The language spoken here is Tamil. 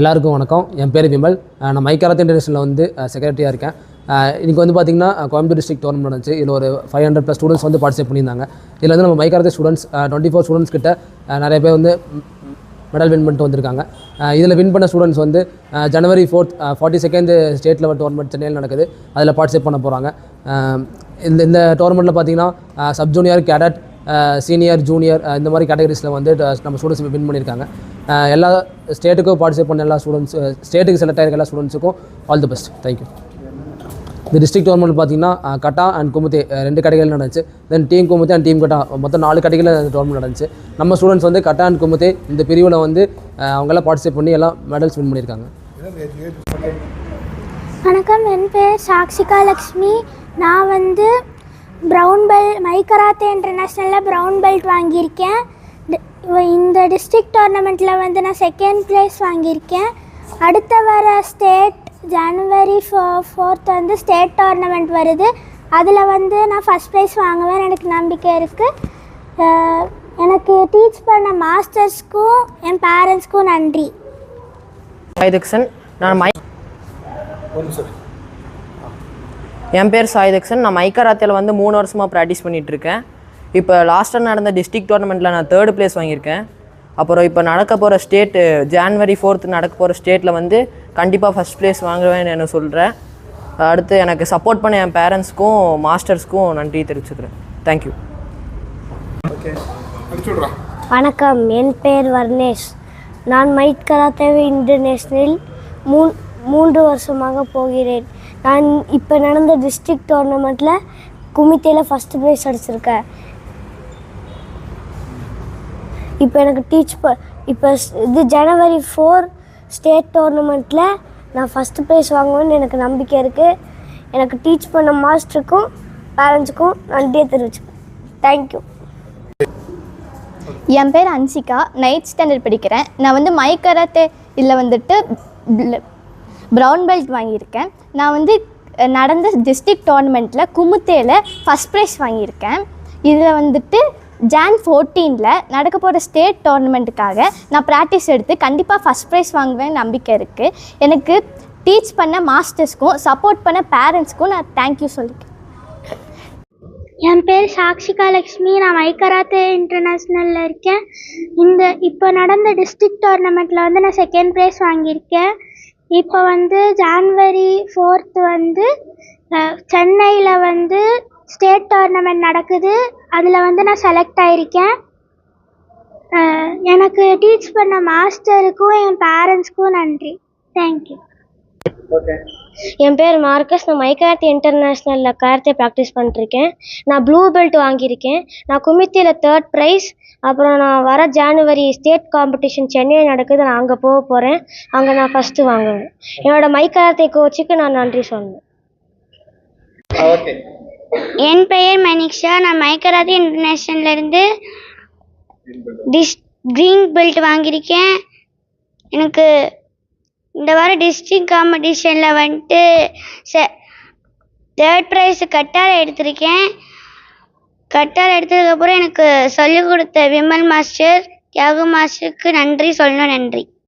எல்லாருக்கும் வணக்கம். என் பேர் விமல். நான் மைக்காரத் இன்டர்நேஷனில் வந்து செக்ரட்டரியாக இருக்கேன். இன்றைக்கி வந்து பார்த்திங்கன்னா கோயம்புத்தூர் டிஸ்ட்ரிக்ட் டோர்னமெண்ட் நடந்துச்சு. இதில் ஒரு ஃபைவ் ஹண்ட்ரட் ப்ளஸ் ஸ்டூடெண்ட்ஸ் வந்து பார்ட்டிசிபேட் பண்ணியிருந்தாங்க. இதில் வந்து நம்ம மைக்காரத்தை ஸ்டூடெண்ட்ஸ் டுவெண்ட்டி ஃபோர் ஸ்டூடெண்ட்ஸ் கிட்ட நிறைய பேர் வந்து மெடல் வின் பண்ணிட்டு வந்திருக்காங்க. இதில் வின் பண்ண ஸ்டூடெண்ட்ஸ் வந்து January fourth forty second state level tournament சென்னையில் நடக்குது. அதில் பார்ட்டிசிபேட் பண்ண போகிறாங்க இந்த இந்த டோர்னமெண்ட்டில் பார்த்தீங்கன்னா sub junior cadet senior junior இந்த மாதிரி கேட்டகரிஸில் வந்து நம்ம ஸ்டூடெண்ட்ஸ் வின் பண்ணியிருக்காங்க. எல்லா ஸ்டேட்டுக்கும் பார்ட்டிசிபேட் பண்ண எல்லா ஸ்டூடெண்ட்ஸ் ஸ்டேட்டுக்கு செலக்ட் ஆகிருக்க எல்லா ஸ்டூடெண்ட்ஸுக்கும் all the best thank you இந்த டிஸ்ட்ரிக்ட் டோர்னமெண்ட் பார்த்தீங்கன்னா கட்டா அண்ட் குமுத்தே ரெண்டு கடைகள் நடந்துச்சு. Then team kumite and team kata மொத்தம் நாலு கடைகளில் டோர்னமெண்ட் நடந்துச்சு. நம்ம ஸ்டூடெண்ட்ஸ் வந்து கட்டா அண்ட் குமுத்தே இந்த பிரிவில் வந்து அவங்கெல்லாம் பார்ட்டிசிபேட் பண்ணி எல்லாம் மெடல்ஸ் வின் பண்ணியிருக்காங்க. வணக்கம் என் பேர் சாக்ஷிகா லக்ஷ்மி. நான் வந்து ப்ரௌன் பெல்ட் மை கராத்தே இன்டர்நேஷ்னலில் ப்ரௌன் பெல்ட் வாங்கியிருக்கேன். இந்த டிஸ்ட்ரிக்ட் டோர்னமெண்ட்டில் வந்து நான் செகண்ட் ப்ரைஸ் வாங்கியிருக்கேன். அடுத்த வர ஸ்டேட் ஜனவரி ஃபோ ஃபோர்த் வந்து ஸ்டேட் டோர்னமெண்ட் வருது. அதில் வந்து நான் ஃபஸ்ட் ப்ரைஸ் வாங்குவேன் எனக்கு நம்பிக்கை இருக்குது எனக்கு டீச் பண்ண மாஸ்டர்ஸ்க்கும் என் பேரண்ட்ஸ்க்கும் நன்றி. நான் மை என் பேர் சாயுதக்ஷன் நான் மைக்கராத்தில் வந்து மூணு வருஷமாக ப்ராக்டிஸ் பண்ணிகிட்ருக்கேன் இப்போ லாஸ்ட்டாக நடந்த டிஸ்ட்ரிக்ட் டோர்னமெண்ட்டில் நான் தேர்ட் பிளேஸ் வாங்கியிருக்கேன். அப்புறம் இப்போ நடக்க போகிற ஸ்டேட்டு ஜான்வரி ஃபோர்த்து நடக்க போகிற ஸ்டேட்டில் வந்து கண்டிப்பாக ஃபஸ்ட் ப்ளேஸ் வாங்குவேன்னு நான் சொல்கிறேன் அடுத்து எனக்கு சப்போர்ட் பண்ண என் பேரண்ட்ஸ்க்கும் மாஸ்டர்ஸ்க்கும் நன்றி தெரிவிச்சுக்கிறேன். தேங்க்யூ வணக்கம். என் பெயர் வர்ணேஷ். நான் மைட் கராத்தே இன்டர்நேஷ்னல் மூ மூன்று வருஷமாக போகிறேன். நான் இப்போ நடந்த டிஸ்ட்ரிக்ட் டோர்னமெண்ட்டில் குமித்தையில் ஃபஸ்ட்டு ப்ரைஸ் அடிச்சிருக்கேன். இப்போ எனக்கு டீச் ப இப்போ இது ஜனவரி ஃபோர் ஸ்டேட் டோர்னமெண்ட்டில் நான் ஃபஸ்ட்டு ப்ரைஸ் வாங்குவேன்னு எனக்கு நம்பிக்கை இருக்குது எனக்கு டீச் பண்ண மாஸ்டருக்கும் பேரண்ட்ஸுக்கும் நன்றியை தெரிவிச்சுக்கேன் தேங்க்யூ என் பேர் அன்சிகா. நைட் ஸ்டாண்டர்ட் படிக்கிறேன். நான் வந்து மைக்கராத்தே இதில் வந்துட்டு ப்ரௌன் பெல்ட் வாங்கியிருக்கேன். நான் வந்து நடந்த டிஸ்ட்ரிக்ட் டோர்னமெண்ட்டில் குமுத்தேல ஃபஸ்ட் ப்ரைஸ் வாங்கியிருக்கேன். இதில் வந்துட்டு ஜான் ஃபோர்டீனில் நடக்க போகிற ஸ்டேட் டோர்னமெண்ட்டுக்காக நான் ப்ராக்டிஸ் எடுத்து கண்டிப்பாக ஃபஸ்ட் ப்ரைஸ் வாங்குவேன் நம்பிக்கை இருக்குது எனக்கு டீச் பண்ண மாஸ்டர்ஸ்க்கும் சப்போர்ட் பண்ண பேரண்ட்ஸ்க்கும் நான் தேங்க்யூ சொல்லிக்கிறேன். என் பேர் சாக்ஷிகா லக்ஷ்மி நான் மைக்கராத்தே இன்டர்நேஷ்னலில் இருக்கேன். இந்த இப்போ நடந்த டிஸ்ட்ரிக்ட் டோர்னமெண்ட்டில் வந்து நான் செகண்ட் ப்ரைஸ் வாங்கியிருக்கேன். இப்போ வந்து ஜான்வரி ஃபோர்த்து வந்து சென்னையில் வந்து ஸ்டேட் டோர்னமெண்ட் நடக்குது. அதில் வந்து நான் செலக்ட் ஆயிருக்கேன். எனக்கு டீச் பண்ண மாஸ்டருக்கும் என் பேரண்ட்ஸ்க்கும் நன்றி. தேங்க்யூ. என் பேர் மார்க்கஸ். நான் மைகார்த்தி இன்டர்நேஷ்னலில் கார்த்தே ப்ராக்டிஸ் பண்ணிருக்கேன். நான் ப்ளூ பெல்ட் வாங்கியிருக்கேன். நான் குமித்தியில் தேர்ட் ப்ரைஸ் அப்புறம் நான் வர ஜானுவரி ஸ்டேட் காம்படிஷன் சென்னையில் நடக்குது. நான் அங்கே போக போகிறேன் அங்கே நான் ஃபஸ்ட்டு வாங்குவேன். என்னோட மைகார்த்தே கோச்சுக்கு நான் நன்றி சொல்லணும். என் பெயர் மனிஷா நான் மைக்கராத்தி இன்டர்நேஷ்னல்ல இருந்து டிஸ் க்ரீன் பெல்ட் வாங்கியிருக்கேன். எனக்கு இந்த வாரம் டிஸ்ட்ரிக்ட் காம்படிஷனில் வந்துட்டு செ தேர்ட் ப்ரைஸ் கட்டார் எடுத்திருக்கேன். கட்டார் எடுத்ததுக்கப்புறம் எனக்கு சொல்லிக் கொடுத்த விமல் மாஸ்டர் தியாகு மாஸ்டருக்கு நன்றி சொல்லணும் நன்றி.